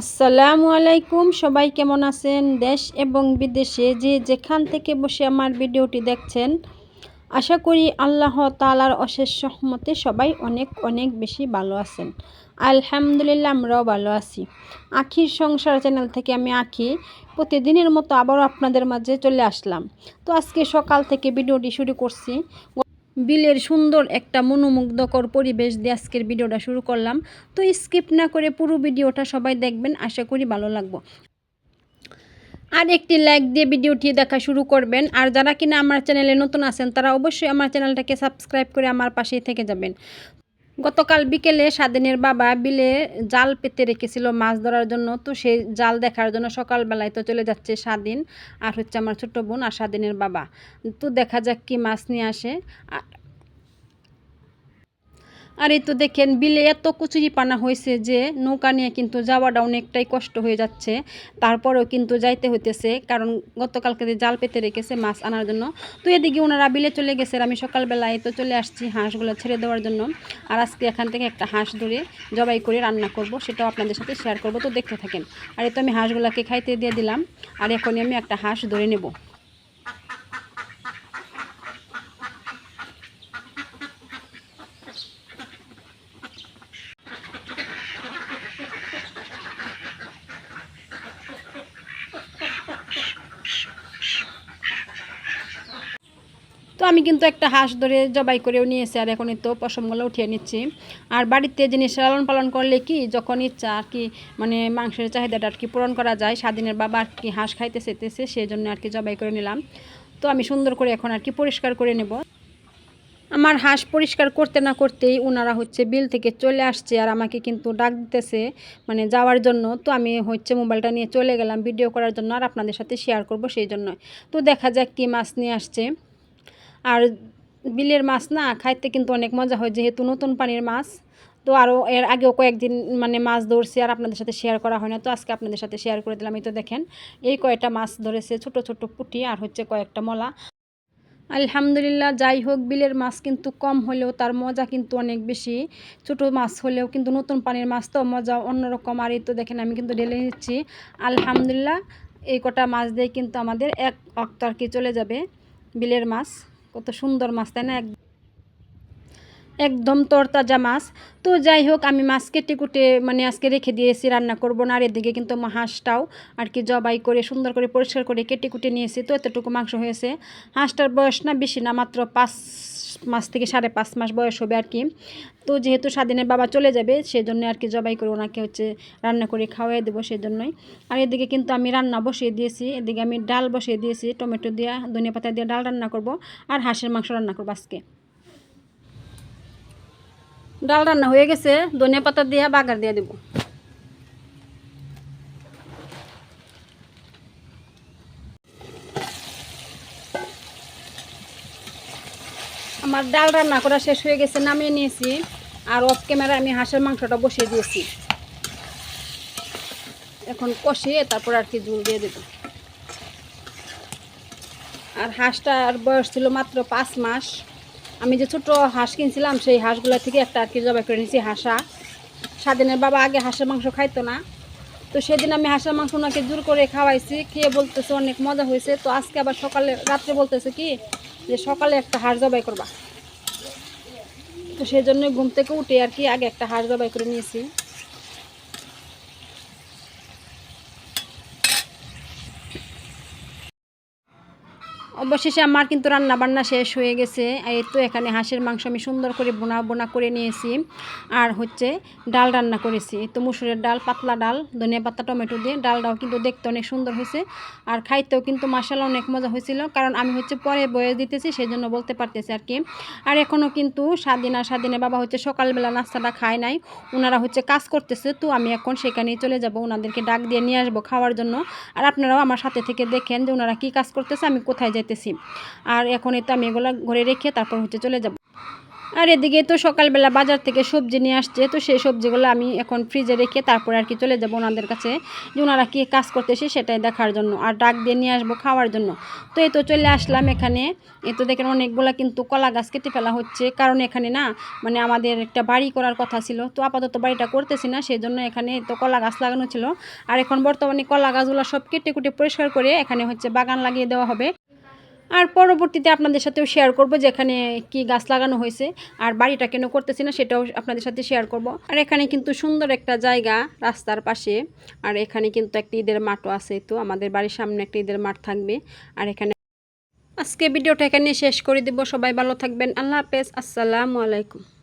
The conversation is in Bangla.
আসসালামু আলাইকুম, সবাই কেমন আছেন? দেশ এবং বিদেশে যে যেখান থেকে বসে আমার ভিডিওটি দেখছেন আশা করি আল্লাহ তালার অশেষ সহমতে সবাই অনেক অনেক বেশি ভালো আছেন। আলহামদুলিল্লাহ আমরাও ভালো আছি। আখির সংসার চ্যানেল থেকে আমি আঁকি প্রতিদিনের মতো আবারও আপনাদের মাঝে চলে আসলাম। তো আজকে সকাল থেকে ভিডিওটি শুরু করছি। বিলের সুন্দর একটা মনোমুগ্ধকর পরিবেশ দিয়ে আজকের ভিডিওটা শুরু করলাম। তো স্কিপ না করে পুরো ভিডিওটা সবাই দেখবেন। আশা করি ভালো লাগবো। আর একটি লাইক দিয়ে ভিডিওটি দেখা শুরু করবেন। আর যারা কিনা আমার চ্যানেলে নতুন আছেন, তারা অবশ্যই আমার চ্যানেলটাকে সাবস্ক্রাইব করে আমার পাশেই থেকে যাবেন। গতকাল বিকেলে স্বাধীনের বাবা বিলে জাল পেতে রেখেছিল মাছ ধরার জন্য, তো সেই জাল দেখার জন্য সকালবেলায় তো চলে যাচ্ছে স্বাধীন আর হচ্ছে আমার ছোট বোন আর স্বাধীনের বাবা। তো দেখা যাক কি মাছ নিয়ে আসে। আ- আর এই তো দেখেন, বিলে এত কচুরি পানা হয়েছে যে নৌকা নিয়ে কিন্তু যাওয়াটা অনেকটাই কষ্ট হয়ে যাচ্ছে। তারপরেও কিন্তু যাইতে হইতেছে, কারণ গতকালকে জাল পেতে রেখেছে মাছ আনার জন্য। তো এদিকে ওনারা বিলে চলে গেছে আমি সকালবেলায় তো চলে আসছি হাঁসগুলো ছেড়ে দেওয়ার জন্য। আর আজকে এখান থেকে একটা হাঁস ধরে জবাই করে রান্না করব, সেটাও আপনাদের সাথে শেয়ার করব, তো দেখতে থাকেন। আর এই তো আমি হাঁসগুলোকে খাইতে দিয়ে দিলাম, আর এখনই আমি একটা হাঁস ধরে নেব। তো আমি কিন্তু একটা হাঁস ধরে জবাই করেও নিয়েছি আর এখনই তো পশমগুলো উঠিয়ে নিচ্ছি। আর বাড়িতে জিনিস লালন পালন করলে কি যখন ইচ্ছা আর কি মানে মাংসের চাহিদাটা আর কি পূরণ করা যায়, স্বাধীনের বাবা আর কি হাঁস খাইতে চেতেছে সেই জন্য আর কি জবাই করে নিলাম। তো আমি সুন্দর করে এখন আর কি পরিষ্কার করে নেব। আমার হাঁস পরিষ্কার করতে না করতেই ওনারা হচ্ছে বিল থেকে চলে আসছে আর আমাকে কিন্তু ডাক দিতেছে মানে যাওয়ার জন্য। তো আমি হচ্ছে মোবাইলটা নিয়ে চলে গেলাম, ভিডিও করার জন্য আর আপনাদের সাথে শেয়ার করব সেই জন্য। তো দেখা যাক কী মাছ নিয়ে আসছে। আর বিলের মাছ না খাইতে কিন্তু অনেক মজা হয়, যেহেতু নতুন পানির মাছ। তো আরও এর আগেও কয়েকদিন মানে মাছ ধরছি আর আপনাদের সাথে শেয়ার করা হয় না। তো আজকে আপনাদের সাথে শেয়ার করে দিলাম। এই তো দেখেন, এই কয়েকটা মাছ ধরেছে ছোট ছোট পুঁটি আর হচ্ছে কয়েকটা মলা। আলহামদুলিল্লাহ, যাই হোক, বিলের মাছ কিন্তু কম হলেও তার মজা কিন্তু অনেক বেশি। ছোট মাছ হলেও কিন্তু নতুন পানির মাছ তো মজা অন্যরকম। আর এই তো দেখেন, আমি কিন্তু ঢেলে নিচ্ছি। আলহামদুলিল্লাহ, এই কটা মাছ দিয়ে কিন্তু আমাদের এক অক্ত আর কি চলে যাবে বিলের মাছ। কত সুন্দর মাছ তাই না? একদম তরতাজা মাছ। তো যাই হোক আমি মাছ কেটে কুটে মানে আজকে রেখে দিয়েছি, রান্না করব না। আর এদিকে কিন্তু হাঁসটাও আর কি জবাই করে, সুন্দর করে পরিষ্কার করে কেটে কুটে নিয়েছি। তো এতটুকু মাংস হয়েছে। হাঁসটার বয়স না বেশি না, মাত্র পাঁচ মাস থেকে সাড়ে পাঁচ মাস বয়স হবে আর কি। তো যেহেতু স্বাধীনের বাবা চলে যাবে সেই জন্য আর কি জবাই করে ওনাকে হচ্ছে রান্না করে খাওয়াই দেবো সেই জন্যই আর এদিকে কিন্তু আমি রান্না বসিয়ে দিয়েছি। এদিকে আমি ডাল বসিয়ে দিয়েছি, টমেটো দিয়ে, ধনিয়া পাতা দিয়ে ডাল রান্না করব। আর হাঁসের মাংস রান্না করব আজকে। ডাল রান্না হয়ে গেছে, ধনিয়া পাতা দিয়ে বাগার দিয়ে দেবো। আমার ডাল রান্না করা শেষ হয়ে গেছে, নামিয়ে নিয়েছি। আর অফ ক্যামেরা আমি হাঁসের মাংসটা বসিয়ে দিয়েছি। এখন কষিয়ে তারপর আর কি ঝুল দিয়ে দেবো। আর হাঁসটার বয়স ছিল মাত্র পাঁচ মাস। আমি যে ছোট হাঁস কিনছিলাম, সেই হাঁসগুলো থেকে একটা আর কি জবাই করে নিয়েছি, হাঁসা। স্বাধীনের বাবা আগে হাঁসের মাংস খাইতো না। তো সেদিন আমি হাঁসের মাংস ওনাকে জোর করে খাওয়াইছি, খেয়ে বলতেছে অনেক মজা হয়েছে। তো আজকে আবার সকালে, রাত্রে বলতেছে কি, যে সকালে একটা হাঁস জবাই করবা। তো সেই জন্যই ঘুম থেকে উঠে আর কি আগে একটা হাঁস জবাই করে নিয়েছি। অবশেষে আমার কিন্তু রান্না বান্না শেষ হয়ে গেছে। এই তো এখানে হাঁসের মাংস আমি সুন্দর করে বোনা বোনা করে নিয়েছি। আর হচ্ছে ডাল রান্না করেছি। তো মুসুরের ডাল, পাতলা ডাল, ধনিয়া পাতা, টমেটো দিয়ে ডালটাও কিন্তু দেখতে অনেক সুন্দর হয়েছে। আর খাইতেও কিন্তু মশালা অনেক মজা হয়েছিল। কারণ আমি হচ্ছে পরে বয়ে দিতেছি সেই জন্য বলতে পারতেছি আর কি। আর এখনও কিন্তু স্বাধীন আর স্বাধীনের বাবা হচ্ছে সকালবেলা নাস্তাটা খায় নাই। ওনারা হচ্ছে কাজ করতেছে, তো আমি এখন সেখানেই চলে যাব। ওনাদেরকে ডাক দিয়ে নিয়ে আসব খাওয়ার জন্য। আর আপনারাও আমার সাথে থেকে দেখেন যে ওনারা কী কাজ করতেছে, আমি কোথায় যাইতেছি। করতেছি। আর এখন এই তো আমি এগুলো ঘরে রেখে তারপর হচ্ছে চলে যাব। আর এদিকে তো সকালবেলা বাজার থেকে সবজি নিয়ে আসছে, তো সেই সবজিগুলো আমি এখন ফ্রিজে রেখে তারপরে আর কি চলে যাব ওনাদের কাছে, যে ওনারা কী কাজ করতেছে সেটাই দেখার জন্য, আর ডাক দিয়ে নিয়ে আসব খাওয়ার জন্য। তো এই তো চলে আসলাম এখানে, এই তো দেখেন অনেকগুলো কিন্তু কলা গাছ কেটে ফেলা হচ্ছে, কারণ এখানে না মানে আমাদের একটা বাড়ি করার কথা ছিল, তো আপাতত বাড়িটা করতেছি না সেই জন্য এখানে তো কলা গাছ লাগানো ছিল। আর এখন বর্তমানে কলা গাছগুলো সব কেটে কুটে পরিষ্কার করে এখানে হচ্ছে বাগান লাগিয়ে দেওয়া হবে আর পরবর্তীতে আপনাদের সাথেও শেয়ার করব যেখানে কি গাছ লাগানো হয়েছে আর বাড়িটা কেন করতেছি না সেটাও আপনাদের সাথে শেয়ার করব। আর এখানে কিন্তু সুন্দর একটা জায়গা রাস্তার পাশে। আর এখানে কিন্তু একটা ঈদের মাঠও আছে, তো আমাদের বাড়ির সামনে একটা ঈদের মাঠ থাকবে। আর এখানে আজকে ভিডিওটা এখানে শেষ করে দেব। সবাই ভালো থাকবেন। আল্লাহ হাফেজ। আসসালামু আলাইকুম।